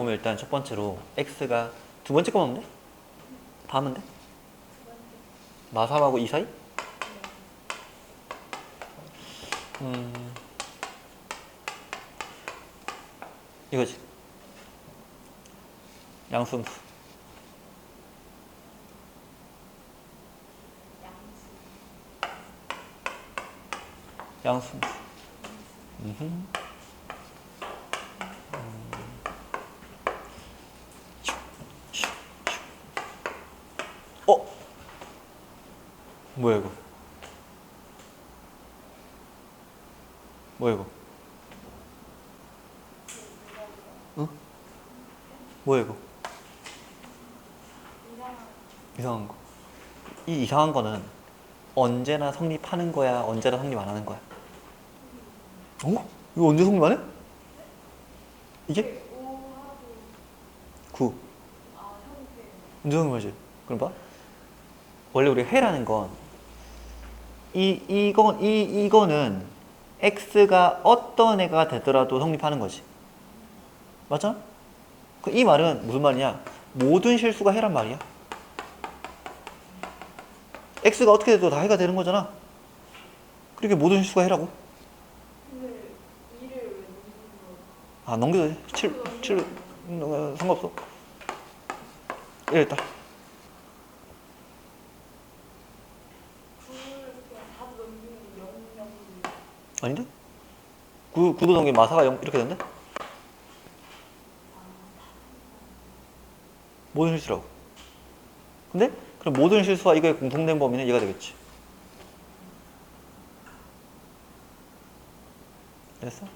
보면 일단 첫 번째로 x가 두 번째 하면 돼? 다 돼? 마삼하고 이 사이? 음 이거지 양수음수 음흠. 어? 뭐야 이거? 뭐야 이거? 응? 뭐야 이거? 이상한 거. 이 이상한 거는 언제나 성립하는 거야, 언제나 성립 안 하는 거야? 어? 이거 언제 성립 안 해? 이게? 9. 언제 성립하지? 그럼 봐. 원래 우리 해라는 건 이, 이거, 이, 이거는 x가 어떤 애가 되더라도 성립하는 거지. 맞아? 그 이 말은 무슨 말이냐? 모든 실수가 해란 말이야. x가 어떻게 돼도 다 해가 되는 거잖아. 그렇게 모든 실수가 해라고. 아, 넘겨도 돼. 7, 7, 음, 상관없어. 이랬다. 아닌데? 구, 구도 동기 마사가 0, 이렇게 된대? 모든 실수라고. 근데 그럼 모든 실수와 이거의 공통된 범위는 얘가 되겠지. 됐어?